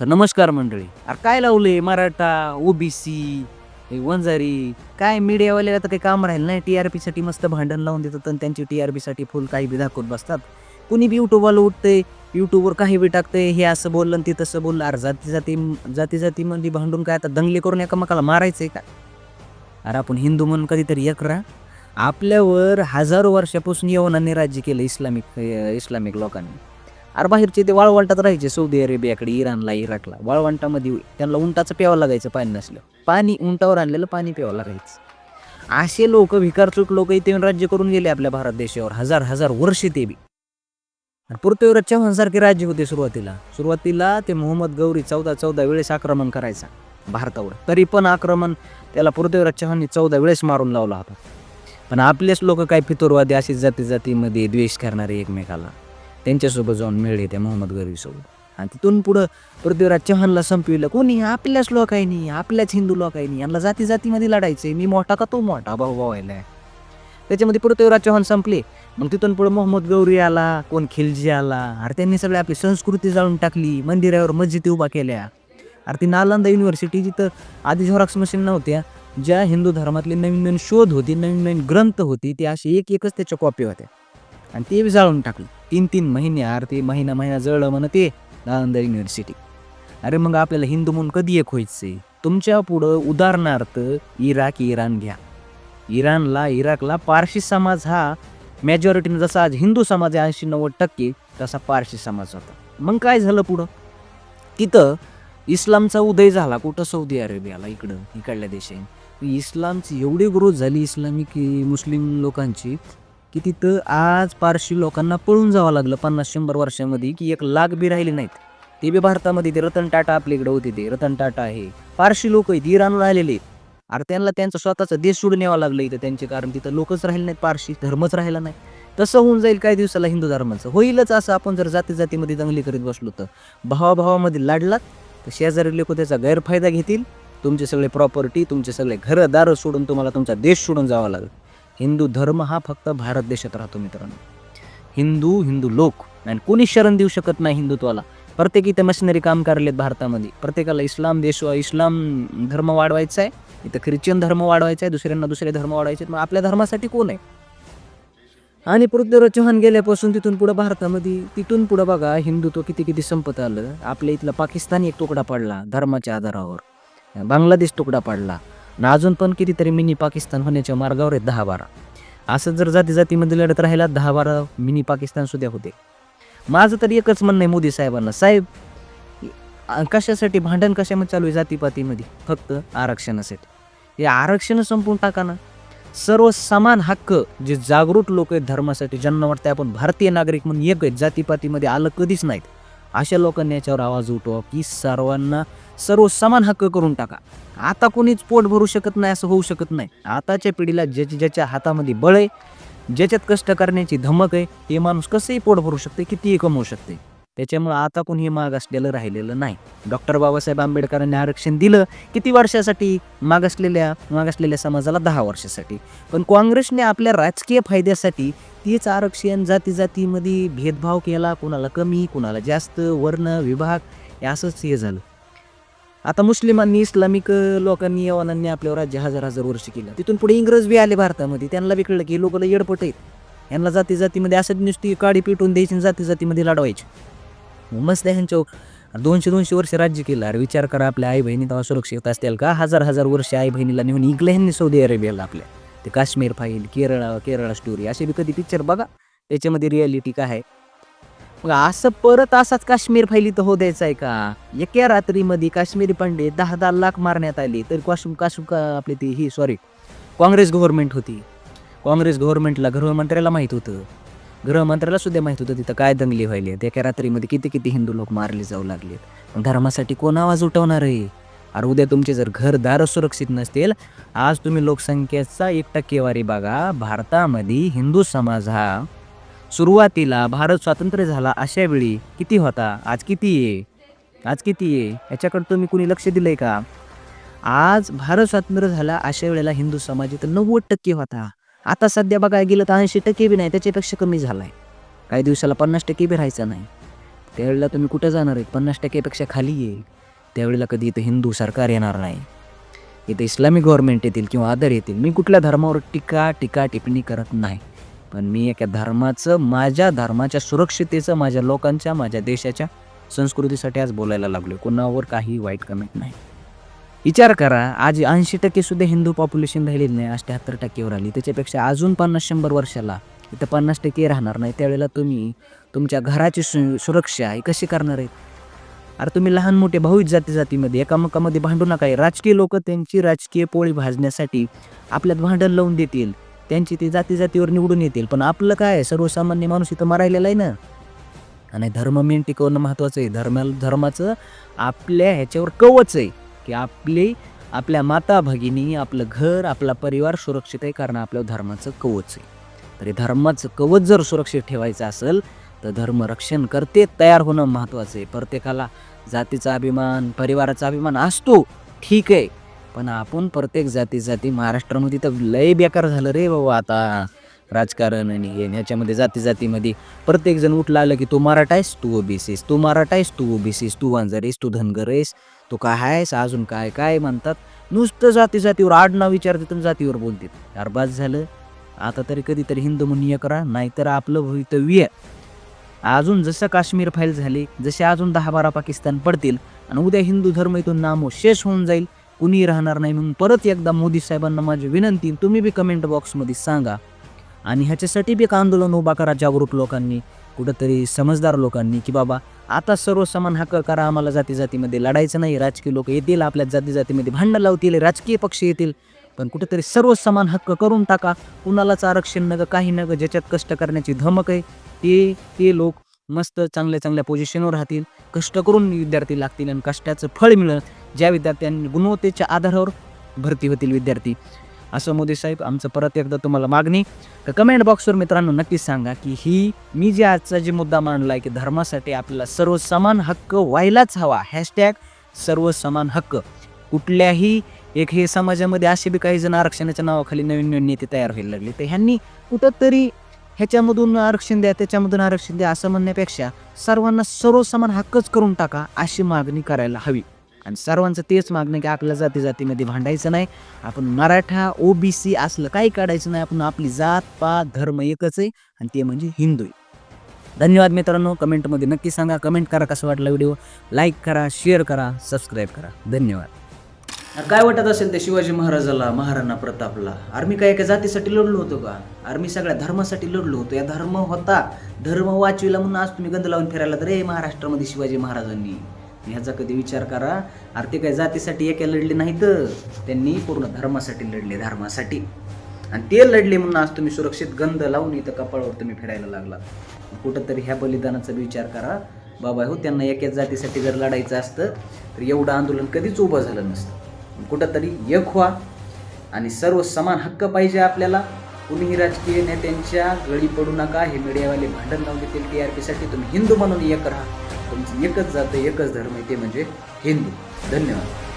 तर नमस्कार मंडळी. अरे काय लावले मराठा ओबीसी वंजारी काय मीडियावाले आता काही काम राहील नाही? टी आर पीसाठी मस्त भांडण लावून देतात आणि त्यांची टी आर पीसाठी फुल काही बी दाखवत बसतात. कुणी बी युट्यूबला उठते युट्यूबवर काही बी टाकते हे असं बोललं आणि ते तसं बोललं. अरे जाती जाती जाती जातीमध्ये भांडून काय आता दंगली करून एकामेकाला मारायचं आहे का? अरे आपण हिंदू म्हणून कधीतरी एक राहा. आपल्यावर हजारो वर्षापासून यवनांनी राज्य केलं इस्लामिक इस्लामिक लोकांनी. अरे बाहेरचे ते वाळवंटात राहायचे सौदी अरेबियाकडे इराणला इराकला. वाळवंटामध्ये त्यांना उंटाचं प्यावं लागायचं पाणी नसलं. पाणी उंटावर आणलेलं पाणी प्यावं लागायचं. असे लोक भिकारचूक लोक इथे राज्य करून गेले आपल्या भारत देशावर. हजार हजार वर्ष ते बी. आणि पृथ्वीवर चव्हाणसारखे राज्य होते सुरुवातीला. सुरुवातीला ते मोहम्मद गौरी चौदा चौदा वेळेस आक्रमण करायचा भारतावर. तरी पण आक्रमण त्याला पृथ्वीराज चव्हाणनी चौदा वेळेस मारून लावला होता. पण आपलेच लोक काय फितुरवादी असे जाती जातीमध्ये द्वेष करणारे एकमेकाला. त्यांच्यासोबत जाऊन मिळले त्या मोहम्मद गौरीसोबत आणि तिथून पुढं पृथ्वीराज चव्हाणला संपविलं. कोणी? आपल्याच लोक आहे नाही आपल्याच हिंदू लोक आहे नाही यांना जाती जातीमध्ये लढायचे मी मोठा का तो मोठा? भाऊ व्हायला आहे त्याच्यामध्ये पृथ्वीराज चव्हाण संपले. मग तिथून पुढे मोहम्मद गौरी आला कोण खिलजी आला. अरे त्यांनी सगळी आपली संस्कृती जाळून टाकली. मंदिरावर मस्जिदी उभा केल्या. अरे ती नालंदा युनिव्हर्सिटी जिथं आधी झोराक्स मशीन नव्हत्या ज्या हिंदू धर्मातली नवीन नवीन शोध होती नवीन नवीन ग्रंथ होती ते असे एक एकच त्याच्या कॉपी होत्या. आणि ते बी जाळून टाकली. तीन तीन महिने अरे ते महिना महिना जळलं म्हणते नालंदा युनिव्हर्सिटी अरे मग आपल्याला हिंदू म्हणून कधी एक व्हायचंय? तुमच्या पुढं उदाहरणार्थ इराक इराण घ्या. इराणला इराकला पारशी समाज हा मेजॉरिटीनं जसा आज हिंदू समाज आहे ऐंशी नव्वद टक्के तसा पारशी समाज होता. मग काय झालं पुढं? तिथं इस्लामचा उदय झाला कुठं? सौदी अरेबियाला इकडं इकडल्या देशाने. इस्लामची एवढी ग्रोथ झाली इस्लामिक मुस्लिम लोकांची की तिथं आज पारशी लोकांना पळून जावं लागलं पन्नास शंभर वर्षामध्ये की एक लाख बी राहिले नाहीत. ते बी भारतामध्ये ते रतन टाटा आपल्याकडे होते ते रतन टाटा आहे. पारशी लोक आहेत इराणला आलेले आहेत. अरे त्यांना त्यांचा स्वतःचा देश सोडून यावं लागलं इथं त्यांचे कारण तिथं लोकच राहिले नाहीत पारशी धर्मच राहिला नाही. तसं होऊन जाईल काही दिवसाला हिंदू धर्माचं. होईलच असं आपण जर जाती जातीमध्ये दंगली करीत बसलो तर. भावाभावामध्ये लाडलात तर शेजारी लोक त्याचा गैरफायदा घेतील. तुमचे सगळे प्रॉपर्टी तुमचे सगळे घरं दारं सोडून तुम्हाला तुमचा देश सोडून जावा लागेल. हिंदू धर्म हा फक्त भारत देशात राहतो मित्रांनो. हिंदू हिंदू लोक आणि कोणी शरण देऊ शकत नाही हिंदुत्वाला. प्रत्येक इथं मशिनरी काम करलेत भारतामध्ये. प्रत्येकाला इस्लाम देश इस्लाम धर्म वाढवायचा आहे. इथं ख्रिश्चन धर्म वाढवायचा आहे दुसऱ्यांना दुसरे धर्म वाढवायचे आहेत. मग आपल्या धर्मासाठी कोण आहे? आणि पृथ्वीराज चव्हाण गेल्यापासून तिथून पुढं भारतामध्ये तिथून पुढं बघा हिंदुत्व किती किती संपत आलं. आपल्या इथला पाकिस्तानी एक तुकडा पडला धर्माच्या आधारावर. बांगलादेश तुकडा पडला. आणि अजून पण कितीतरी मिनी पाकिस्तान होण्याच्या मार्गावर आहेत दहा बारा. असं जर जाती जातीमध्ये लढत राहिला दहा बारा मिनी पाकिस्तान सुद्धा होते. माझं तर एकच म्हणणं आहे मोदी साहेबांना. साहेब कशासाठी भांडण कशामध्ये चालू आहे जातीपातीमध्ये? फक्त आरक्षणासाठी हे आरक्षण संपवून टाका ना. सर्व समान हक्क जे जागरूक लोक आहेत धर्मासाठी ज्यांना वाटतं आपण भारतीय नागरिक म्हणून एक आहेत जातीपातीमध्ये आलं कधीच नाहीत. अशा लोकांनी याच्यावर आवाज उठवा की सर्वांना सर्व समान हक्क करून टाका. आता कोणीच पोट भरू शकत नाही असं होऊ शकत नाही. आताच्या पिढीला ज्याच्या ज्याच्या हातामध्ये बळ आहे ज्याच्यात कष्ट करण्याची धमक आहे हे माणूस कसंही पोट भरू शकते कितीही कमवू शकते. त्याच्यामुळं आता कोणी मागासलेलं राहिलेलं नाही. डॉक्टर बाबासाहेब आंबेडकरांनी आरक्षण दिलं किती वर्षासाठी? मागासलेल्या मागासलेल्या समाजाला दहा वर्षासाठी. पण काँग्रेसने आपल्या राजकीय फायद्यासाठी तेच आरक्षण जाती जातीमध्ये भेदभाव केला कुणाला कमी कुणाला जास्त वर्ण विभाग हे असंच हे झालं. आता मुस्लिमांनी इस्लामिक लोकांनी यवनांनी आपल्यावर राज्य हजार हजार वर्ष केलं. तिथून पुढे इंग्रज बी आले भारतामध्ये. त्यांना बी कळलं की लोक येडपट आहेत. यांना जाती जातीमध्ये असं नुसती काडी पिटून द्यायची आणि जाती जातीमध्ये लढवायची मस्त ह्यांच्या दोनशे दोनशे वर्ष राज्य केलं. अरे विचार करा आपल्या आई बहिणी तेव्हा सुरक्षित असतील का? हजार हजार वर्ष आई बहिणीला नेऊन इकलं ह्यांनी सौदी अरेबियाला आपल्या. ते काश्मीर फाईल केरळ केरळ स्टोरी असे बी कधी पिक्चर बघा. त्याच्यामध्ये रिॲलिटी काय आहे? मग असं परत असाच काश्मीर फैली तर हो द्यायचा आहे का? एका रात्रीमध्ये काश्मीरी पंडित दहा दहा लाख मारण्यात आली तर काश्म काश्म का आपली ती ही सॉरी काँग्रेस गव्हर्नमेंट होती. काँग्रेस गव्हर्नमेंटला गृहमंत्र्याला माहीत होतं. गृहमंत्र्याला सुद्धा माहीत होतं तिथं काय दंगली व्हायली आहेत. एका रात्रीमध्ये किती किती हिंदू लोक मारले जाऊ लागलेत धर्मासाठी कोण आवाज उठवणार आहे? अरे उद्या तुमचे जर घरदार सुरक्षित नसतील आज तुम्ही लोकसंख्येचा एक टक्केवारी बघा. भारतामध्ये हिंदू समाज हा सुरुवातीला भारत स्वातंत्र्य झाला अशा वेळी किती होता? आज किती आहे? आज किती आहे? याच्याकडे तुम्ही कुणी लक्ष दिलंय का? आज भारत स्वातंत्र्य झाला अशा वेळेला हिंदू समाज इथं नव्वद टक्के होता. आता सध्या बघायला गेलं तर ऐंशी टक्के बी नाही त्याच्यापेक्षा कमी झाला आहे काही दिवसाला पन्नास टक्के बी राहायचं नाही. त्यावेळेला तुम्ही कुठं जाणार आहेत? पन्नास टक्केपेक्षा खाली येईल त्यावेळेला कधी इथं हिंदू सरकार येणार नाही. इथं इस्लामिक गव्हर्नमेंट येतील किंवा आदर येतील. मी कुठल्या धर्मावर टीका टीका टिप्पणी करत नाही. पण मी एका धर्माचं माझ्या धर्माच्या सुरक्षितेचं माझ्या लोकांच्या माझ्या देशाच्या संस्कृतीसाठी आज बोलायला लागलो कोणावर काही वाईट कमेंट नाही. विचार करा आज ऐंशी टक्के सुद्धा हिंदू पॉप्युलेशन राहिलेली नाही अठ्याहत्तर टक्केवर आली. त्याच्यापेक्षा अजून पन्नास शंभर वर्षाला इथं पन्नास टक्के राहणार नाही. त्यावेळेला तुम्ही तुमच्या घराची सु सुरक्षा ही कशी करणार आहेत? अरे तुम्ही लहान मोठे भाऊ जाती जातीमध्ये एकामेकामध्ये भांडू नका. राजकीय लोक त्यांची राजकीय पोळी भाजण्यासाठी आपल्यात भांडण लावून देतील. त्यांची ते जाती जातीवर निवडून येतील. पण आपलं काय आहे? सर्वसामान्य माणूस इथं मरायलेला आहे ना? आणि धर्म मेन टिकवणं महत्त्वाचं आहे. धर्मा धर्माचं आपल्या ह्याच्यावर कवच आहे की आपली आपल्या माता भगिनी आपलं घर आपला परिवार सुरक्षित आहे कारण आपल्या धर्माचं कवच आहे. तरी धर्माचं कवच जर सुरक्षित ठेवायचं असेल तर धर्मरक्षण करते तयार होणं महत्त्वाचं आहे. प्रत्येकाला जातीचा अभिमान परिवाराचा अभिमान असतो ठीक आहे. पण आपण प्रत्येक जाती जाती महाराष्ट्रामध्ये तर लय बेकार झालं रे बाबा आता. राजकारण आणि हे ह्याच्यामध्ये जाती जातीमध्ये प्रत्येक जण उठला आलं की तू मराठा आहेस तू ओबीसीस तू मराठा आहेस तू ओबीसीस तू वांजर आहेस तू धनगर आहेस तू काय आहेस अजून काय काय म्हणतात. नुसतं जाती जातीवर आडनाव विचारते तर जातीवर बोलतात. यार बस झालं. आता तरी कधीतरी हिंदू म्हणून करा नाहीतर आपलं भवितव्य अजून जसं काश्मीर फाईल झाली जसे अजून दहा बारा पाकिस्तान पडतील आणि उद्या हिंदू धर्म इथून नामोशेष होऊन जाईल. कुणी राहणार नाही म्हणून परत एकदा मोदी साहेबांना माझी विनंती तुम्ही बी कमेंट बॉक्समध्ये सांगा. आणि ह्याच्यासाठी बी एक आंदोलन उभा करा जागरूक लोकांनी कुठंतरी समजदार लोकांनी की बाबा आता सर्व समान हक्क करा आम्हाला जाती जातीमध्ये लढायचं नाही राजकीय लोक येतील आपल्या जाती जातीमध्ये भांडण लावतील राजकीय पक्ष येतील पण कुठेतरी सर्व समान हक्क करून टाका. कुणालाच आरक्षण नग काही नग ज्याच्यात कष्ट करण्याची धमक आहे ते ते लोक मस्त चांगल्या चांगल्या पोझिशनवर राहतील कष्ट करून विद्यार्थी लागतील आणि कष्टाचं फळ मिळेल. ज्या विद्यार्थ्यांनी गुणवत्तेच्या आधारावर भरती होतील विद्यार्थी. असं मोदी साहेब आमचं परत एकदा तुम्हाला मागणी. तर कमेंट बॉक्सवर मित्रांनो नक्कीच सांगा की ही मी जे आजचा जे मुद्दा मांडला आहे की धर्मासाठी आपल्याला सर्व समान हक्क व्हायलाच हवा. हॅशटॅग सर्व समान हक्क. कुठल्याही एक हे समाजामध्ये असे बी काही जण आरक्षणाच्या नावाखाली नवीन नवीन नेते तयार व्हायला लागले. तर ह्यांनी कुठंतरी ह्याच्यामधून आरक्षण द्या त्याच्यामधून आरक्षण द्या असं म्हणण्यापेक्षा सर्वांना सर्व समान हक्कच करून टाका अशी मागणी करायला हवी. आणि सर्वांचं तेच मागणं की आपल्या जाती जातीमध्ये भांडायचं नाही. आपण मराठा ओबीसी असलं काही काढायचं नाही. आपण आपली जात पात धर्म एकच आहे आणि ते म्हणजे हिंदू आहे. धन्यवाद मित्रांनो. कमेंटमध्ये नक्की सांगा. कमेंट करा कसं वाटलं व्हिडिओ. लाईक करा शेअर करा सबस्क्राईब करा. धन्यवाद. काय वाटत असेल ते शिवाजी महाराजाला महाराणा प्रतापला? आर्मी काय एका जातीसाठी लढलो होतो का? आर्मी सगळ्या धर्मासाठी लढलो होतो. या धर्म होता. धर्म वाचविला म्हणून आज तुम्ही गंध लावून फिरायला तर रे महाराष्ट्रामध्ये शिवाजी महाराजांनी. ह्याचा कधी विचार करा. अरे ते काय जातीसाठी एका लढले नाहीत त्यांनी पूर्ण धर्मासाठी लढले धर्मासाठी. आणि ते लढले म्हणून आज तुम्ही सुरक्षित गंध लावून इथं कपाळावर तुम्ही फिरायला लागला कुठंतरी ह्या बलिदानाचा विचार करा. बाबा हो त्यांना एकाच जातीसाठी जर लढायचं असतं तर एवढं आंदोलन कधीच उभं झालं नसतं. कुठंतरी एक व्हा आणि सर्व समान हक्क पाहिजे आपल्याला. कुणीही राजकीय नेत्यांच्या गळी पडू नका. हे मीडियावाले भांडण लावून देतील. टी आर पीसाठी तुम्ही हिंदू म्हणून एक राहा. तुमचं एकच जातं एकच धर्म आहे ते म्हणजे हिंदू. धन्यवाद.